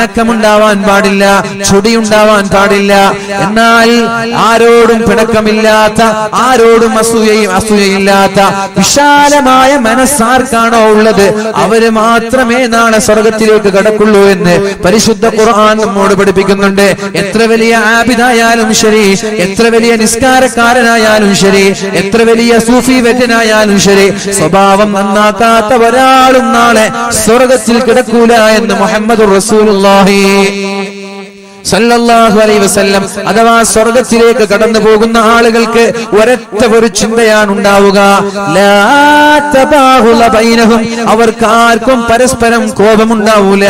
പിണക്കമുണ്ടാവാൻ പാടില്ല ചുടിയുണ്ടാവാൻ പാടില്ല. എന്നാൽ ആരോടും പിണക്കമില്ലാത്ത ആരോടും അസൂയയും അസൂയയില്ലാത്ത വിശാലമായ മനസ്സാർക്കാണോ ഉള്ളത്? അവർ മാത്രമേ നാളെ സ്വർഗത്തിലേക്ക് കടക്കുള്ളൂ എന്ന് പരിശുദ്ധ ഖുർആൻ നമ്മോട് പഠിപ്പിക്കുന്നുണ്ട്. എത്ര വലിയ ആബിദായാലും ശരി എത്ര വലിയ നിസ്കാരക്കാരനായാലും ശരി എത്ര വലിയ സൂഫി വെറ്റനായാലും ശരി സ്വഭാവം നന്നാക്കാത്ത ഒരാളും നാളെ സ്വർഗത്തിൽ കിടക്കൂല എന്ന് മുഹമ്മദ് റസൂലുള്ളാഹി സല്ലല്ലാഹു അലൈഹി വസല്ലം അഥവാ സ്വർഗത്തിലേക്ക് കടന്നു പോകുന്ന ആളുകൾക്ക് ഒരൊറ്റ ഒരു ചിന്തയാണ് ഉണ്ടാവുക. അവർക്ക് ആർക്കും പരസ്പരം കോപമുണ്ടാവൂല.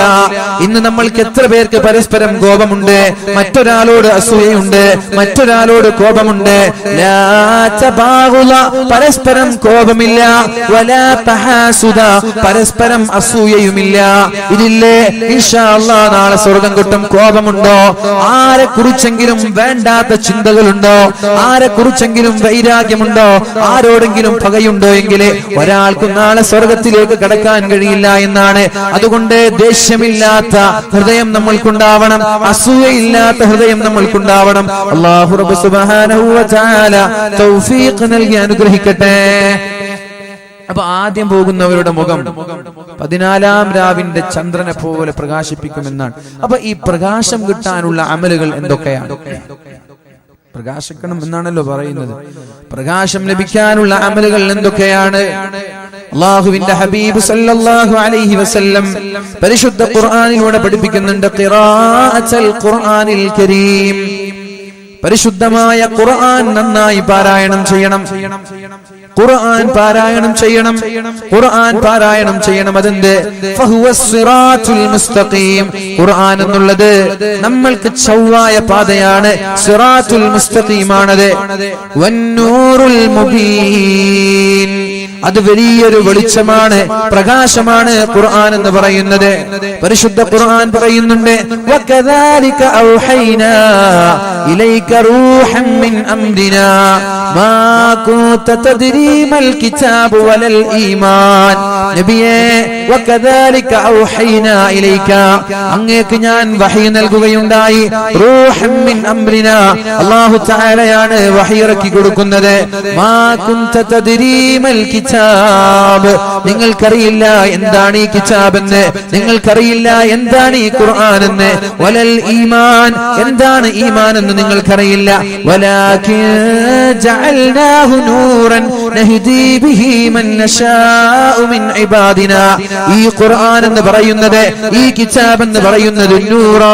ഇന്ന് നമ്മൾക്ക് എത്ര പേർക്ക് പരസ്പരം കോപമുണ്ട്? മറ്റൊരാളോട് അസൂയയുണ്ട് മറ്റൊരാളോട് കോപമുണ്ട്. പരസ്പരം കോപമില്ല. പരസ്പരം അസൂയയുമില്ല. ഇതില്ലേ നാളെ സ്വർഗം കിട്ടും കോപമുണ്ടോ? ആരെ കുറിച്ചെങ്കിലും വേണ്ടാത്ത ചിന്തകളുണ്ടോ? ആരെ കുറിച്ചെങ്കിലും വൈരാഗ്യമുണ്ടോ? ആരോടെങ്കിലും പകയുണ്ടോ എങ്കിൽ ഒരാൾക്കും നാളെ സ്വർഗത്തിലേക്ക് കടക്കാൻ കഴിയില്ല എന്നാണ്. അതുകൊണ്ട് ദേഷ്യമില്ലാത്ത ഹൃദയം നമ്മൾക്കുണ്ടാവണം. അസൂയയില്ലാത്ത ഹൃദയം നമ്മൾക്കുണ്ടാവണം. അള്ളാഹു നൽകി അനുഗ്രഹിക്കട്ടെ. അപ്പൊ ആദ്യം പോകുന്നവരുടെ മുഖം പതിനാലാം രാവിന്റെ ചന്ദ്രനെ പോലെ പ്രകാശിപ്പിക്കുമെന്നാണ്. അപ്പൊ ഈ പ്രകാശം കിട്ടാനുള്ള അമലുകൾ എന്തൊക്കെയാണ്? പ്രകാശിക്കണം എന്നാണല്ലോ പറയുന്നത്. പ്രകാശം ലഭിക്കാനുള്ള അമലുകൾ എന്തൊക്കെയാണ്? അള്ളാഹുവിന്റെ ഹബീബ് സല്ലല്ലാഹു അലൈഹി വസല്ലം പരിശുദ്ധ ഖുർആനിലൂടെ പഠിപ്പിക്കുന്നുണ്ട് ഖിറാഅത്തുൽ ഖുർആനിൽ കരീം. പരിശുദ്ധമായ ഖുർആൻ നന്നായി പാരായണം ചെയ്യണം. ഖുർആൻ പാരായണം ചെയ്യണം. ഖുർആൻ പാരായണം ചെയ്യണം. അതിന്റെ മുസ്തഖീം. ഖുർആൻ എന്നുള്ളത് നമ്മൾക്ക് ചൊവ്വായ പാതയാണ്. സിറാത്തുൽ മുസ്തഖീമാണത്. വന്നൂറുൽ മുബീൻ. അത് വലിയൊരു വെളിച്ചമാണ് പ്രകാശമാണ് ഖുർആൻ എന്ന് പറയുന്നത്. പരിശുദ്ധ ഖുർആൻ പറയുന്നുണ്ട് വകദാലിക ഔഹൈനാ ഇലൈക റൂഹൻ മിൻ അംരിനാ മാ കിതാബ് വലൽ ഈമാൻ. നബിയേ അങ്ങേക്ക് ഞാൻ വഹി നൽകുകയുണ്ടായി. തആലയാണ് വഹി ഇറക്കി കൊടുക്കുന്നത്. നിങ്ങൾക്കറിയില്ല എന്താണ് ഈ കിതാബ് എന്ന് നിങ്ങൾക്കറിയില്ല എന്താണ് ഈ ഖുർആൻ എന്ന് വലൽ ഈമാൻ. എന്താണ് ഈമാൻ എന്ന് നിങ്ങൾക്കറിയില്ല. വലാകിൻ ജഅൽനാഹു നൂറൻ നഹ്ദി ബിഹി മൻ നശാഉ മിൻ ഇബാദിനാ. ഈ ഖുർആൻ എന്ന് പറയുന്നത് ഈ കിതാബ് എന്ന് പറയുന്നത് നൂറാ.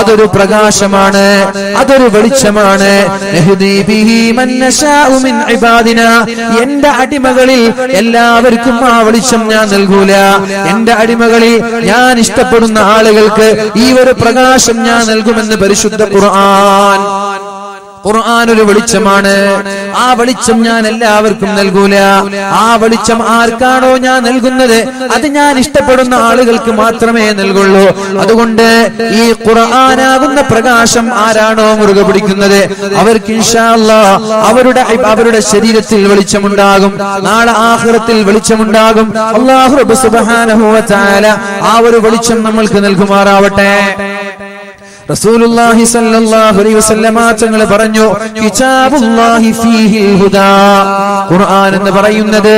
അതൊരു പ്രകാശമാണ് അതൊരു വെളിച്ചമാണ്. നഹ്ദി ബിഹി മൻ നശാഉ മിൻ ഇബാദിനാ. എന്റെ അടിമകളിൽ എല്ലാവർക്കും ആ വെളിച്ചം ഞാൻ നൽകൂല. എന്റെ അടിമകളിൽ ഞാൻ ഇഷ്ടപ്പെടുന്ന ആളുകൾക്ക് ഈ ഒരു പ്രകാശം ഞാൻ നൽകുമെന്ന് പരിശുദ്ധ ഖുർആൻ. ഖുർആൻ ഒരു വെളിച്ചമാണ്. ആ വെളിച്ചം ഞാൻ എല്ലാവർക്കും നൽകൂല. ആ വെളിച്ചം ആർക്കാണോ ഞാൻ നൽകുന്നത്? അത് ഞാൻ ഇഷ്ടപ്പെടുന്ന ആളുകൾക്ക് മാത്രമേ നൽകുള്ളൂ. അതുകൊണ്ട് ഈ ഖുർആനാകുന്ന പ്രകാശം ആരാണോ മുറുകെ പിടിക്കുന്നത്? അവർക്ക് അവരുടെ അവരുടെ ശരീരത്തിൽ വെളിച്ചമുണ്ടാകും. നാളെ ആഖിറത്തിൽ വെളിച്ചമുണ്ടാകും. അള്ളാഹു ആ ഒരു വെളിച്ചം നമ്മൾക്ക് നൽകുമാറാവട്ടെ. റസൂലുള്ളാഹി അലൈഹി വസല്ലമ പറഞ്ഞു കിതാബുല്ലാഹി ഹുദാ. ഖുർആൻ എന്ന് പറയുന്നത്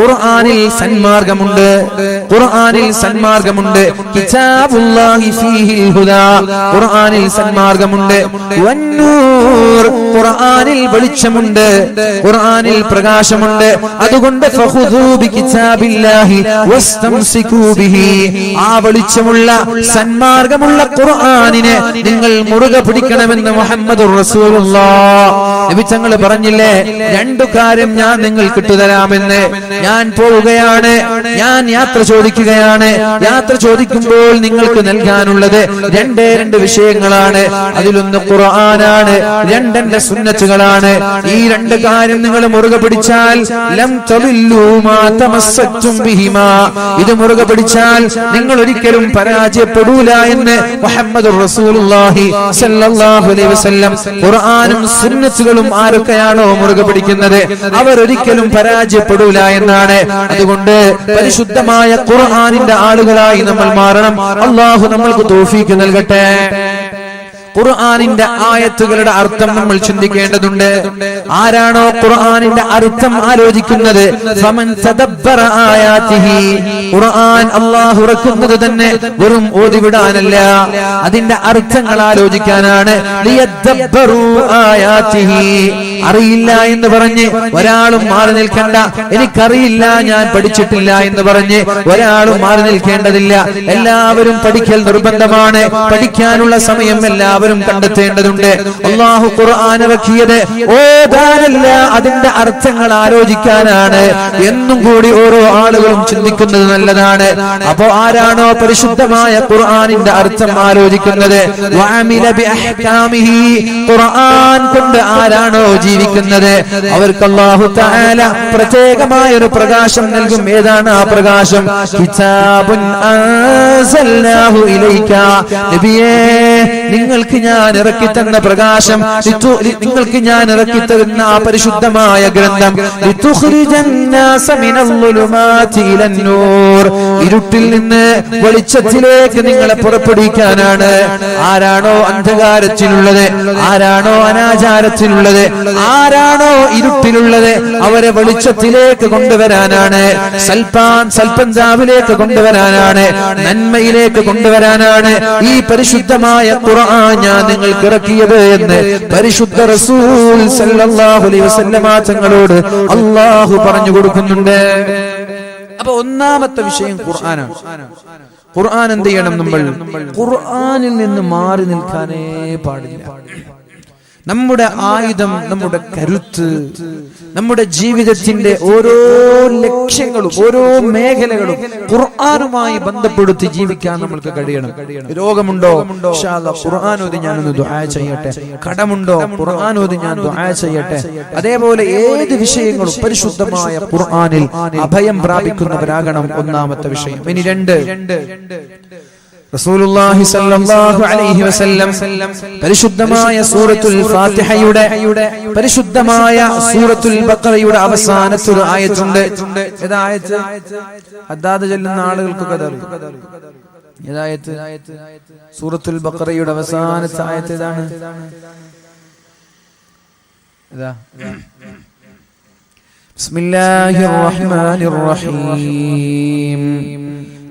ഖുർആനിൽ സന്മാർഗമുണ്ട് ഖുർആനിൽ സന്മാർഗമുണ്ട് കിതാബുല്ലാഹി ഹുദാ. ഖുർആനിൽ സന്മാർഗമുണ്ട് വന്നൂർ ഖുർആനിൽ വെളിച്ചമുണ്ട് ഖുർആനിൽ പ്രകാശമുണ്ട്. അതുകൊണ്ട് വസ്തംസികൂ ബിഹി. ആ വെളിച്ചമുള്ള സന്മാർഗമുള്ള ഖുർആനിനെ നിങ്ങൾ മുറുകെ പിടിക്കണമെന്ന് മുഹമ്മദ് പറഞ്ഞില്ലേ രണ്ടു കാര്യം ഞാൻ നിങ്ങൾക്ക് ഇട്ടുതരാമെന്ന്. ഞാൻ പോവുകയാണ്. ഞാൻ യാത്ര ചോദിക്കുകയാണ്. യാത്ര ചോദിക്കുമ്പോൾ നിങ്ങൾക്ക് നൽകാനുള്ളത് രണ്ടേ രണ്ട് വിഷയങ്ങളാണ്. അതിലൊന്ന് ഖുർആനാണ്. രണ്ടെന്റെ സുന്നത്തുകളാണ്. ഈ രണ്ട് കാര്യം നിങ്ങൾ മുറുകെ പിടിച്ചാൽ ലം ഇത് മുറുകെ പിടിച്ചാൽ നിങ്ങൾ ഒരിക്കലും പരാജയപ്പെടൂല എന്ന് മുഹമ്മദ് റസൂൽ സല്ലല്ലാഹു അലൈഹി വസല്ലം ഖുർആനും സുന്നത്തുകളും ആരൊക്കെയാണോ മുറുകെ പിടിക്കുന്നത്? അവർ ഒരിക്കലും പരാജയപ്പെടൂല എന്നാണ്. അതുകൊണ്ട് പരിശുദ്ധമായ ഖുർആനിന്റെ ആളുകളായി നമ്മൾ മാറണം. അള്ളാഹു നമ്മൾക്ക് തോഫീക്ക് നൽകട്ടെ. ഖുർആനിന്റെ ആയത്തുകളുടെ അർത്ഥം നമ്മൾ ചിന്തിക്കേണ്ടതുണ്ട്. ആരാണോ ഖുർആാനിന്റെ അർത്ഥം ആലോചിക്കുന്നത്? ഖുർആൻ തന്നെ വെറും ഓതിവിടാനല്ല അതിന്റെ അർത്ഥങ്ങൾ ആലോചിക്കാനാണ്. അറിയില്ല. എന്ന് പറഞ്ഞ് ഒരാളും മാറി നിൽക്കണ്ട. എനിക്കറിയില്ല ഞാൻ പഠിച്ചിട്ടില്ല എന്ന് പറഞ്ഞ് ഒരാളും മാറി നിൽക്കേണ്ടതില്ല. എല്ലാവരും പഠിക്കൽ നിർബന്ധമാണ്. പഠിക്കാനുള്ള സമയം എല്ലാവരും കണ്ടെത്തേണ്ടതുണ്ട്. അള്ളാഹു ഖുർആൻ ഓതാനല്ല അതിന്റെ അർത്ഥങ്ങൾ ആലോചിക്കാനാണ്. എന്നും കൂടി ഓരോ ആളുകളും ചിന്തിക്കുന്നത് നല്ലതാണ്. അപ്പോ ആരാണോ പരിശുദ്ധമായ ഖുർആാനിന്റെ അർത്ഥം ആലോചിക്കുന്നത്? ഖുർആൻ കൊണ്ട് ആരാണോ ജീവിക്കുന്നത്. അവർക്ക് അള്ളാഹു താല പ്രത്യേകമായ ഒരു പ്രകാശം നൽകും. ഏതാണ് ആ പ്രകാശം? കിതാബുൻ ഇലൈക നബിയേ നിങ്ങൾക്ക് ഞാൻ ഇറക്കി തന്ന പ്രകാശം നിങ്ങൾക്ക് ഞാൻ ഇറക്കി തരുന്ന ആ പരിശുദ്ധമായ ഗ്രന്ഥം ഇരുട്ടിൽ നിന്ന് വെളിച്ചത്തിലേക്ക് നിങ്ങളെ പുറപ്പെടുവിക്കാനാണ്. ആരാണോ അന്ധകാരത്തിലുള്ളത് ആരാണോ അനാചാരത്തിലുള്ളത് ആരാണോ ഇരുട്ടിലുള്ളത് അവരെ വെളിച്ചത്തിലേക്ക് കൊണ്ടുവരാനാണ്. സൽപാൻ സൽപഞ്ചാവിലേക്ക് കൊണ്ടുവരാനാണ് നന്മയിലേക്ക് കൊണ്ടുവരാനാണ് ഈ പരിശുദ്ധമായ ഖുർആൻ ഞാൻ നിങ്ങൾക്ക് ഇറക്കിയത് എന്ന് പരിശുദ്ധ റസൂൽ സല്ലല്ലാഹു അലൈഹി വസല്ലമ തങ്ങളോട് അള്ളാഹു പറഞ്ഞു കൊടുക്കുന്നുണ്ട്. അപ്പൊ ഒന്നാമത്തെ വിഷയം ഖുർആനാണ്. ഖുർആൻ എന്ത് ചെയ്യണം നമ്മൾ? ഖുർആനിൽ നിന്ന് മാറി നിൽക്കാനേ പാടില്ല. നമ്മുടെ ആയുധം നമ്മുടെ കരുത്ത് നമ്മുടെ ജീവിതത്തിന്റെ ഓരോ ലക്ഷ്യങ്ങളും ഓരോ മേഖലകളും ഖുർആാനുമായി ബന്ധപ്പെടുത്തി ജീവിക്കാൻ നമ്മൾക്ക് കഴിയണം. രോഗമുണ്ടോ? ഓതി ഞാനൊന്ന് ദുആ ചെയ്യട്ടെ. കടമുണ്ടോ? ഖുർആൻ ഓതി ഞാൻ ദുആ ചെയ്യട്ടെ. അതേപോലെ ഏത് വിഷയങ്ങളും പരിശുദ്ധമായ ഖുർആാനിൽ അഭയം പ്രാപിക്കുന്നവരാകണം ഒന്നാമത്തെ വിഷയം. ഇനി രണ്ട്. റസൂലുള്ളാഹി സ്വല്ലല്ലാഹു അലൈഹി വസല്ലം പരിശുദ്ധമായ സൂറത്തുൽ ഫാത്തിഹയുടെ പരിശുദ്ധമായ സൂറത്തുൽ ബഖറയുടെ അവസാനത്തെ ഒരു ആയത്തുണ്ട് ഏതായത്ത് അദ്ദാദ് ചെല്ലുന്ന ആളുകൾക്കൊക്കെ അതറിയും ഏതായത്ത് സൂറത്തുൽ ബഖറയുടെ അവസാനത്തെ ആയത്ത് ഏതാണ് ഇതാ بسم الله الرحمن الرحيم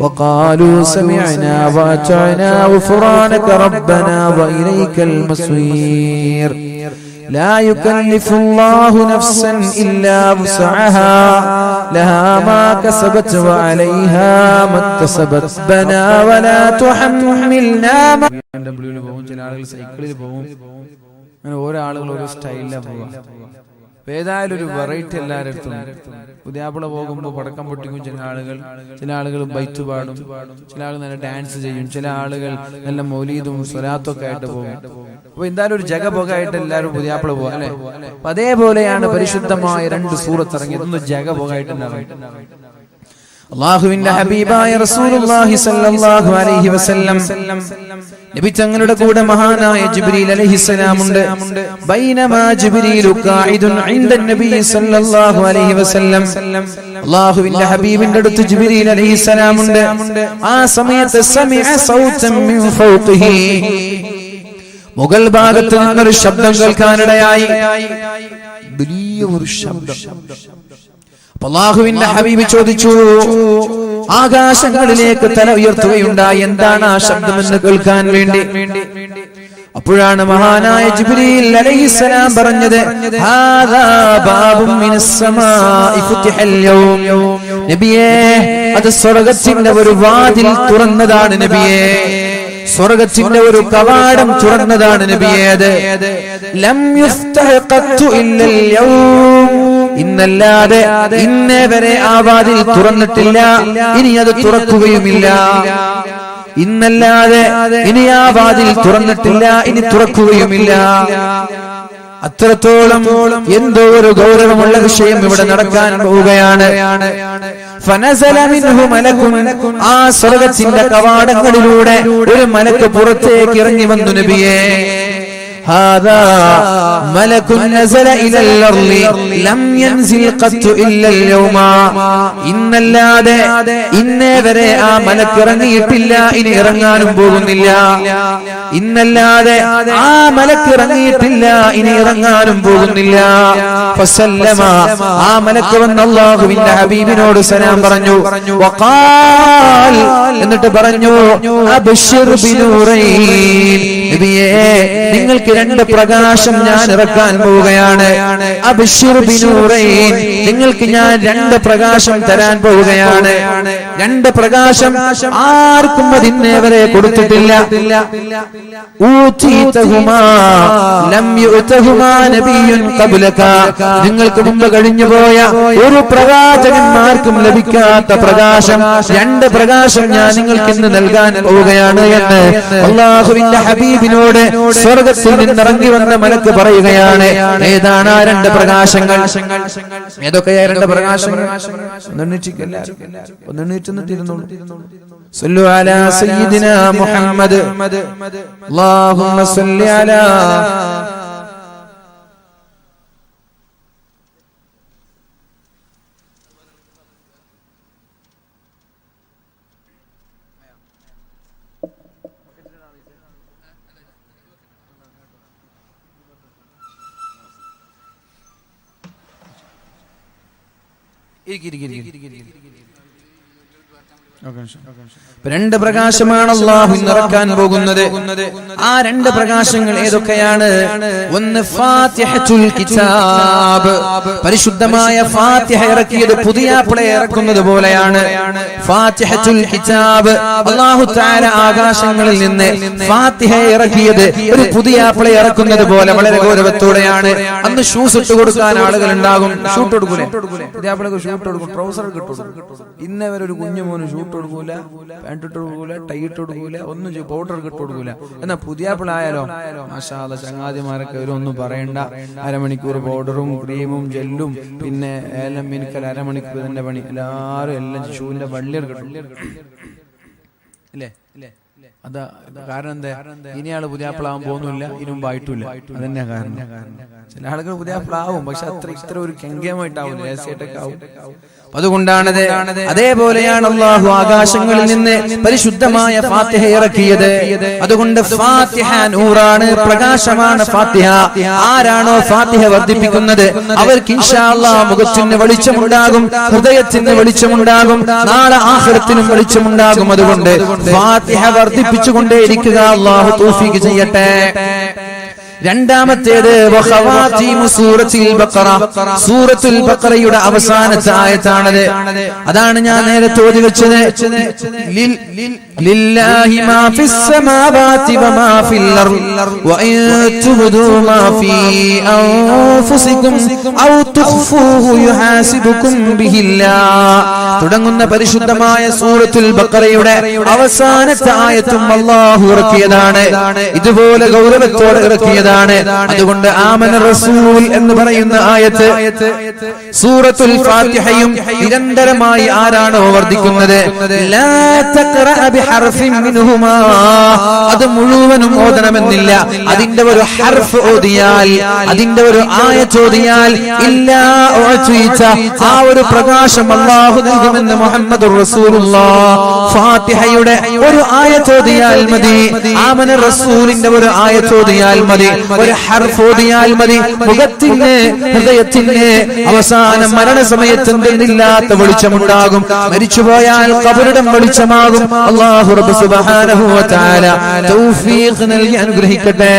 وقالوا سمعنا وأطعنا غفرانك ربنا وإليك المصير لا يكلف الله نفسا إلا وسعها لها ما كسبت وعليها ما اكتسبت بنا ولا تحملنا ما ഡബ്ല്യൂവിൽ പോകും ചില ആളുകൾ സൈക്കിളിൽ പോകും അങ്ങനെ ഓരോ ആളുകൾ ഓരോ സ്റ്റൈലിലാണ് പോവുക അപ്പൊ ഏതായാലും ഒരു വെറൈറ്റി എല്ലാരും അടുത്തും പുതിയാപ്പിള പോകുമ്പോൾ പടക്കം പൊട്ടിക്കും ചില ആളുകൾ. ചില ആളുകൾ ബൈറ്റ് പാടും. ചില ആളുകൾ നല്ല ഡാൻസ് ചെയ്യും. ചില ആളുകൾ നല്ല മൊലീതും സ്വലാത്തും ഒക്കെ ആയിട്ട് പോകും. അപ്പൊ എന്തായാലും ഒരു ജഗപൊകായിട്ട് എല്ലാവരും പുതിയാപ്പിള പോകും അല്ലെ? അപ്പൊ അതേപോലെയാണ് പരിശുദ്ധമായ രണ്ട് സൂറത്ത് ഇറങ്ങിയത് ഒന്ന് ജഗപൊകായിട്ട് അള്ളാഹുവിന്റെ ഹബീബായ റസൂലുള്ളാഹി സ്വല്ലല്ലാഹു അലൈഹി വസല്ലം. നബി തങ്ങളുടെ കൂടെ മഹാനായ ജിബ്രീൽ അലൈഹിസ്സലാം ഉണ്ട് ബൈനമാ ജിബ്രീലു ഖായിദുൻ ഇൻദ നബി സല്ലല്ലാഹു അലൈഹി വസല്ലം. അള്ളാഹുവിന്റെ ഹബീബിന്റെ അടുത്ത് ജിബ്രീൽ അലൈഹിസ്സലാം ഉണ്ട് ആ സമയത്ത് സമിഅ സൗതൻ മിൻ ഫൗഖിഹി മുഗൾ ഭാഗത്ത് നിന്നൊരു ശബ്ദം കേൾക്കാനിടയായി. വലിയ ഒരു ശബ്ദം. അള്ളാഹുവിന്റെ ഹബീബ് ചോദിച്ചു ആകാശങ്ങളിലേക്ക് തല ഉയർത്തുകയുണ്ടായി. എന്താണ് ആ ശബ്ദമെന്ന് കേൾക്കാൻ വേണ്ടി? അപ്പോഴാണ് മഹാനായ ജിബ്രീൽ അലൈഹിസ്സലാം പറഞ്ഞത് ഫുതിഹൽ യൗം. നബിയേ അത് സ്വർഗത്തിന്റെ ഒരു വാതിൽ തുറന്നതാണ് നബിയേ. സ്വർഗത്തിന്റെ ഒരു കവാടം തുറന്നതാണ് നബിയേത് ലം യുഫ്തഹ ഖത്തു യൗം. ഇന്നല്ലാതെ ഇന്നേ വരെ ആ വാതിൽ തുറന്നിട്ടില്ല. ഇനി അത് തുറക്കുകയുമില്ല. ഇന്നല്ലാതെ ഇനി ആ വാതിൽ തുറന്നിട്ടില്ല. ഇനി തുറക്കുകയുമില്ല. അത്രത്തോളം എന്തോ ഒരു ഗൗരവമുള്ള വിഷയം ഇവിടെ നടക്കാൻ പോവുകയാണ്. ആ സ്വർഗത്തിന്റെ കവാടങ്ങളിലൂടെ ഒരു മലക്ക് പുറത്തേക്ക് ഇറങ്ങി വന്നു നബിയേ. هذا ملك نزل إلى الأرض لم ينزل قط إلا اليوم ഇന്നല്ലാതെ ഇന്നേ വരെ ആ മലക്ക് ഇറങ്ങിയിട്ടില്ല ഇനി ഇറങ്ങാനും പോകുന്നില്ല ഇന്നല്ലാതെ ആ മലക്ക് ഇറങ്ങിയിട്ടില്ല ഇനി ഇറങ്ങാനും പോകുന്നില്ല ഫസല്ലമ ആ മലക്ക് വന്ന അള്ളാഹുവിന്റെ ഹബീബിനോട് സലാം പറഞ്ഞു വഖാൽ എന്നിട്ട് പറഞ്ഞു അബ്ശിർ ബിനൂറൈൻ നബിയേ നിങ്ങൾക്ക് രണ്ട് പ്രകാശം ഞാൻ ഇറക്കാൻ പോവുകയാണ്. നിങ്ങൾക്ക് ഞാൻ രണ്ട് പ്രകാശം തരാൻ പോവുകയാണ്. രണ്ട് പ്രകാശം ആർക്കും അതിന്നെ വരെ കൊടുത്തിട്ടില്ല. നിങ്ങൾക്ക് മുമ്പ് കഴിഞ്ഞുപോയ ഒരു പ്രവാചകന്മാർക്കും ലഭിക്കാത്ത പ്രകാശം രണ്ട് പ്രകാശം ഞാൻ നിങ്ങൾക്ക് ഇന്ന് നൽകാൻ പോവുകയാണ് എന്ന് അള്ളാഹുവിന്റെ ഹബീബിനോട് സ്വർഗത്തിൽ നിന്നിറങ്ങി വന്ന മലക്ക് പറയുകയാണ് ഏതാണ് ആ രണ്ട് പ്രകാശങ്ങൾ ഏതൊക്കെയാ രണ്ട് പ്രകാശങ്ങൾ ഒന്നെണ്ണീറ്റിക്കല്ല ഒന്നെണ്ണീറ്റ് നിന്നിട്ടിരുന്നോളൂ صلوا على سيدنا محمد اللهم صل على Gir gir gir gir. gir, gir, gir. രണ്ട് പ്രകാശമാണ് അള്ളാഹു നിറക്കാൻ പോകുന്നത്. ആ രണ്ട് പ്രകാശങ്ങൾ ഏതൊക്കെയാണ്? ഒന്ന് ഫാത്തിഹത്തുൽ കിതാബ്. പരിശുദ്ധമായ ഫാത്തിഹ ഇറക്കിയത് പുതിയ പിള ഇറക്കുന്നത് പോലെയാണ്. ഫാത്തിഹത്തുൽ കിതാബ്. അള്ളാഹു താര ആകാശങ്ങളിൽ നിന്ന് ഫാത്തിഹ ഇറക്കിയത് ഒരു പുതിയ പിള ഇറക്കുന്നത് പോലെ വളരെ ഗൗരവത്തോടെയാണ്. അന്ന് ഷൂസ് ഇട്ട് കൊടുക്കാൻ ആളുകൾ ഉണ്ടാകും. ഷൂട്ട് ഷൂട്ട് കൊടുക്കും ട്രൗസർ കിട്ടും ഇന്നവരെ ഒരു കുഞ്ഞു മോന് കൊടുക്കൂല പാന്റ് ഇട്ട് കൊടുക്കൂല ടൈ ഇട്ട് കൊടുക്കൂല ഒന്നും പൗഡർ ഇട്ട് കൊടുക്കൂല എന്നാ പുതിയ പിള്ളായാലോ മാഷാല ചങ്ങാതിമാരൊക്കെ ഇവരൊന്നും പറയണ്ട. അരമണിക്കൂർ പൗഡറും ക്രീമും ജെല്ലും പിന്നെ ഏലം മിനിക്കൽ അരമണിക്കൂർ തന്നെ പണി. എല്ലാരും എല്ലാം ഷൂവിന്റെ വള്ളിയർ അല്ലേ ഇല്ലേ? അതാ കാരണം എന്താ? ഇനിയാൾ പുതിയാപ്പിളാവാൻ പോകുന്നില്ല ഇനി മുമ്പായിട്ടില്ല. അതന്നെ കാരണം. ചില ആളുകൾ പുതിയാപ്പിളാവും പക്ഷെ അത്ര ഇത്ര ഒരു കെങ്കേമായിട്ടാവും രഹസ്യമായിട്ടൊക്കെ ആവും. അതുകൊണ്ടാണത് അതേപോലെയാണ് അള്ളാഹു ആകാശങ്ങളിൽ നിന്ന് പരിശുദ്ധമായ ഫാത്തിഹ ഇറക്കിയത്. അതുകൊണ്ട് ഫാത്തിഹ നൂറാണ് പ്രകാശമാണ് ഫാത്തിഹ. ആരാണോ ഫാത്തിഹ വർദ്ധിപ്പിക്കുന്നത്? അവർക്ക് മുഖത്തിന് വെളിച്ചമുണ്ടാകും ഹൃദയത്തിന് വെളിച്ചമുണ്ടാകും നാളെ ആഹൃത്തിനും വെളിച്ചമുണ്ടാകും. അതുകൊണ്ട് ഫാത്തിഹ വർദ്ധിപ്പിച്ചുകൊണ്ടേയിരിക്കുക അള്ളാഹു തൗഫീഖ് ചെയ്യട്ടെ. രണ്ടാമത്തേത് സൂറത്തുൽ ബഖറയുടെ അവസാനത്തെ ആയത്താണത്. അതാണ് ഞാൻ നേരെ ഓതി വെച്ചത്. ലില്ലാഹി മാ ഫിസ് വമാ ഫിൽ അർദ്. വഇൻ തുബ്ദു മാ ഫീ അൻഫുസികും ഔ തുഖ്ഫൂഹു യുഹാസിബുകും ബിഹില്ലാഹ് തുടങ്ങുന്ന പരിശുദ്ധമായ സൂറത്തുൽ ബക്കറയുടെ അവസാനത്തെ ആയത്തും അല്ലാഹു ഇറക്കിയതാണ്. ഇതുപോലെ ഗൗരവത്തോടെ ഇറക്കിയതാണ്. അതുകൊണ്ട് ആമന റസൂൽ എന്ന് പറയുന്ന ആയത്ത് സൂറത്തുൽ ഫാത്തിഹയും നിരന്തരമായി ആരാണോ വർദ്ധിക്കുന്നത്? അത് മുഴുവനും ഓതണമെന്നില്ല. അതിന്റെ ഒരു ഹർഫ് ഓതിയാൽ അതിന്റെ ഒരു ആയ ചോദിയാൽ ഇല്ല ആ ഒരു പ്രകാശം അല്ലാഹു നൽകുമെന്ന് മുഹമ്മദ് ഫാത്തിഹയുടെ ഒരു ആയ ചോദിയാൽ മതി. ആമന റസൂലിന്റെ ഒരു ആയ ചോദിയാൽ മതി. ഒരു ഹർഫ് ഓതിയാൽ മതി. മുഖത്തിന് ഹൃദയത്തിന് അവസാനം മരണസമയത്ത് എന്തെന്നില്ലാത്ത വെളിച്ചമുണ്ടാകും. മരിച്ചുപോയാൽ കബറിടം വെളിച്ചമാകും. അള്ളാഹു സുബ്ഹാനഹു തൗഫീഖ് നൽകി അനുഗ്രഹിക്കട്ടെ.